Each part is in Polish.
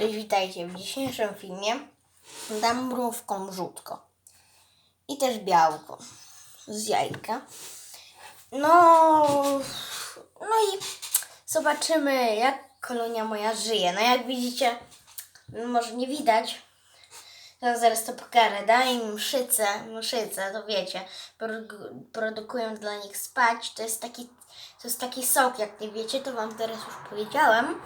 Cześć, witajcie. W dzisiejszym filmie dam mrówką żółtko i też białko z jajka. No, no i zobaczymy, jak kolonia moja żyje. No jak widzicie, no może nie widać. Ja zaraz to pokażę. Daj im mszycę, mszycę, to wiecie, produ- produkują dla nich spać. To jest taki, to jest taki sok, jak nie wiecie, to wam teraz już powiedziałem.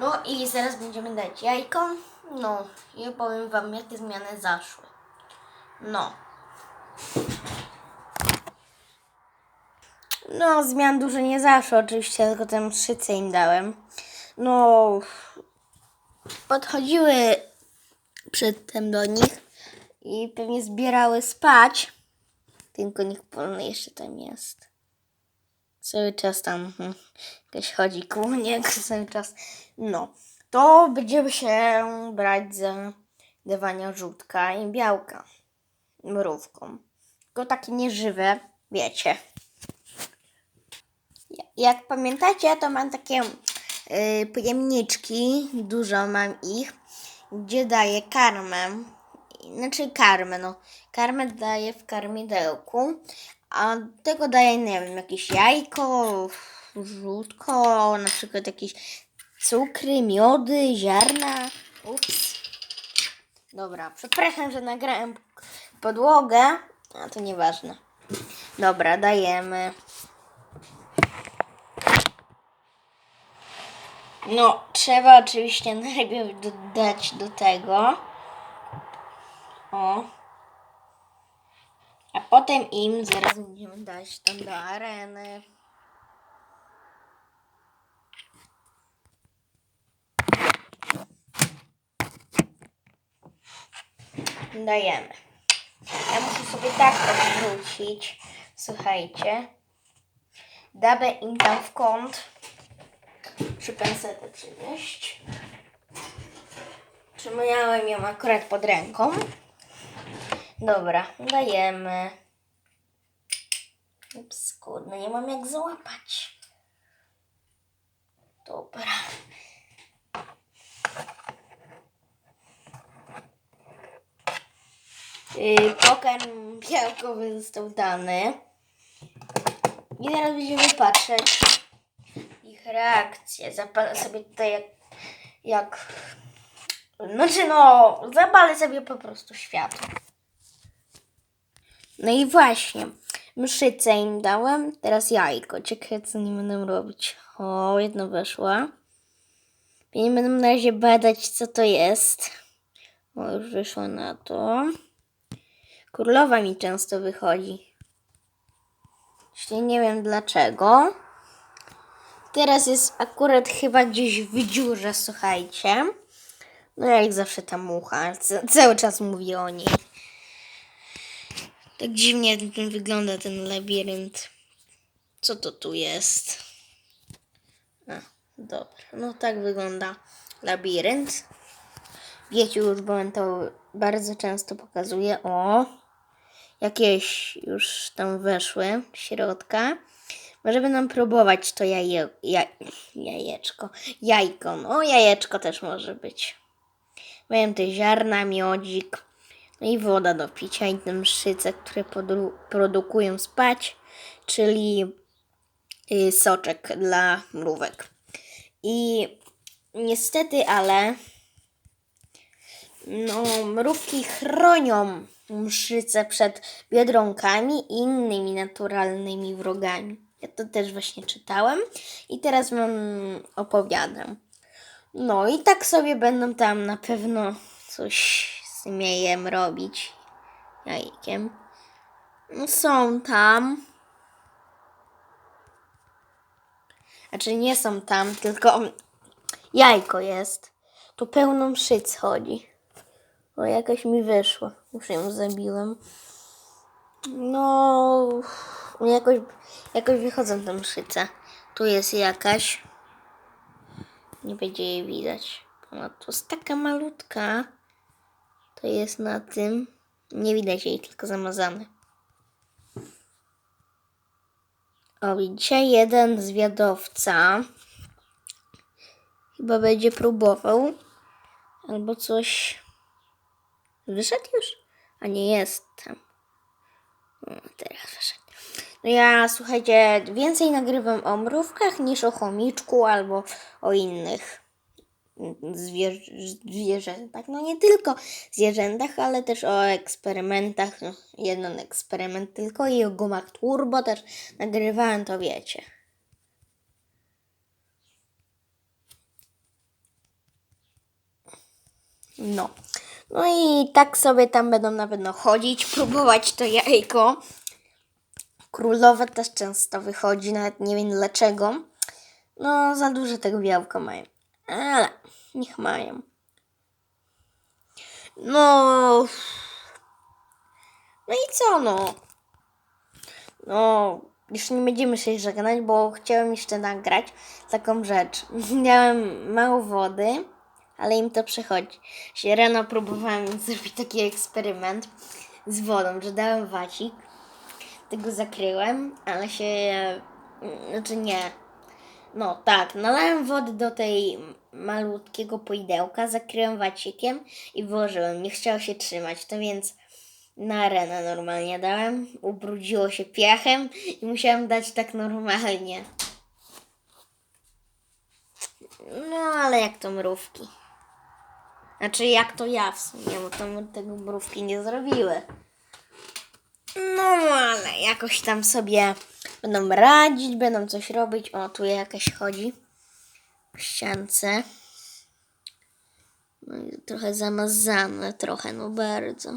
No i zaraz będziemy dać jajko. No i opowiem wam, jakie zmiany zaszły. No. No, zmian dużo nie zaszło, oczywiście, tylko tę mszycę im dałem. No, podchodziły przedtem do nich i pewnie zbierały spać. Tylko niech polny jeszcze tam jest. Cały czas tam hmm, jakaś chodzi koło niego cały czas. No, to będziemy się brać za dawania żółtka i białka mrówką. Tylko takie nieżywe, wiecie. Ja- Jak pamiętacie, to mam takie y, pojemniczki, dużo mam ich, gdzie daję karmę. Znaczy karmę, no. Karmę daję w karmidełku, a tego daję, nie wiem, jakieś jajko, żółtko, na przykład jakieś cukry, miody, ziarna. Ups. Dobra, przepraszam, że nagrałem podłogę, a to nieważne. Dobra, dajemy. No, trzeba oczywiście najpierw dodać do tego. O. Potem im zaraz będziemy dać tam do areny. Dajemy. Ja muszę sobie tak odwrócić. Słuchajcie. Dabę im tam w kąt. Muszę pensetę przynieść. Trzymałem ją akurat pod ręką. Dobra, dajemy. Ups, kurde, nie mam jak złapać. Dobra. Yy, pokarm białkowy został dany. I teraz będziemy patrzeć ich reakcję. Zapalę sobie tutaj jak, jak... Znaczy no, zapalę sobie po prostu światło. No i właśnie, mszycę im dałem, teraz jajko. Ciekawe co nie będę robić. O, jedno weszła. Nie będę na razie badać co to jest. O, już wyszło na to. Królowa mi często wychodzi. Czyli nie wiem dlaczego. Teraz jest akurat chyba gdzieś w dziurze, słuchajcie. No jak zawsze ta mucha, ca- cały czas mówi o niej. Tak dziwnie ten wygląda ten labirynt. Co to tu jest? A, dobra. No tak wygląda labirynt. Wiecie już, bo on to bardzo często pokazuje. O, jakieś już tam weszły środka. Może będą próbować to jaje, jaj, jajeczko. Jajko, no jajeczko też może być. Mają te ziarna, miodzik, i woda do picia i te mszyce, które produkują spać, czyli y, soczek dla mrówek. I niestety, ale no, mrówki chronią mszyce przed biedronkami i innymi naturalnymi wrogami. Ja to też właśnie czytałem i teraz wam opowiadam. No i tak sobie będą tam na pewno coś z robić. Jajkiem. No, są tam. Znaczy nie są tam, tylko jajko jest. Tu pełno mszyc chodzi. O, jakaś mi wyszła. Już ją zabiłem. No, jakoś, jakoś wychodzą te mszyce. Tu jest jakaś. Nie będzie jej widać. Ona tu jest taka malutka. To jest na tym. Nie widać jej, tylko zamazane. O, widzicie? Jeden zwiadowca chyba będzie próbował Albo coś. Wyszedł już? A nie jest tam. Teraz wyszedł. No ja, słuchajcie, więcej nagrywam o mrówkach niż o chomiczku albo o innych zwierzę, zwierzętach. No nie tylko zwierzętach, ale też o eksperymentach. No, jeden eksperyment tylko i o gumach turbo też nagrywałem, to wiecie. No. No i tak sobie tam będą na pewno chodzić, próbować to jajko. Królowe też często wychodzi, nawet nie wiem dlaczego. No, za dużo tego białka mają. Ale niech mają. No. No i co no? No, już nie będziemy się żegnać, bo chciałem jeszcze nagrać taką rzecz. Miałem mało wody, ale im to przechodzi. Rano próbowałem zrobić taki eksperyment z wodą, że dałem wacik, tego zakryłem, ale się, znaczy nie, no tak, nalałem wody do tej malutkiego poidełka, zakryłem wacikiem i włożyłem. Nie chciało się trzymać, to więc na arenę normalnie dałem. Ubrudziło się piachem i musiałem dać tak normalnie. No ale jak to mrówki. Znaczy jak to ja w sumie, bo to my tego mrówki nie zrobiły. No ale jakoś tam sobie będą radzić, będą coś robić. O, tu jakaś chodzi ściance. No i trochę zamazane, trochę, no bardzo.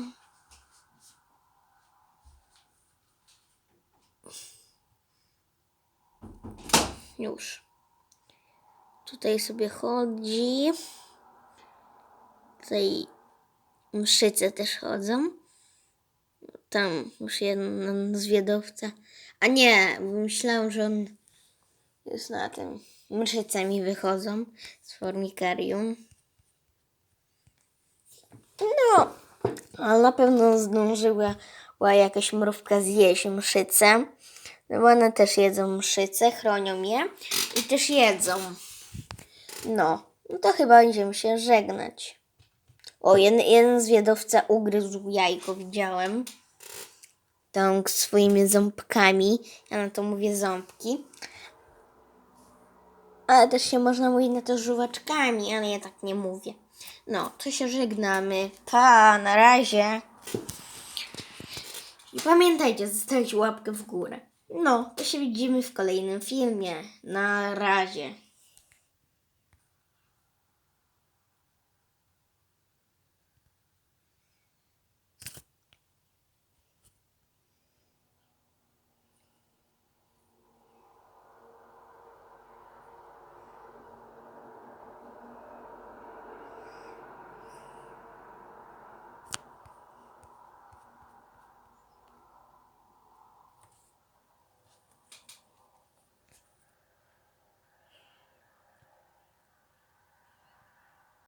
Już. Tutaj sobie chodzi. Tutaj mszyce też chodzą. Tam już jeden zwiadowca. A nie, myślałam, że on jest na tym. Mszyce mi wychodzą z formikarium. No, ale na pewno zdążyła jakaś mrówka zjeść mszycę. No bo one też jedzą mszyce, chronią je i też jedzą. No, no to chyba będziemy się żegnać. O, jeden, jeden zwiadowca ugryzł jajko, widziałem. Tą swoimi ząbkami. Ja na to mówię ząbki. Ale też się można mówić na to żuwaczkami, ale ja tak nie mówię. No, to się żegnamy. Pa, na razie. I pamiętajcie, zostawić łapkę w górę. No, to się widzimy w kolejnym filmie. Na razie.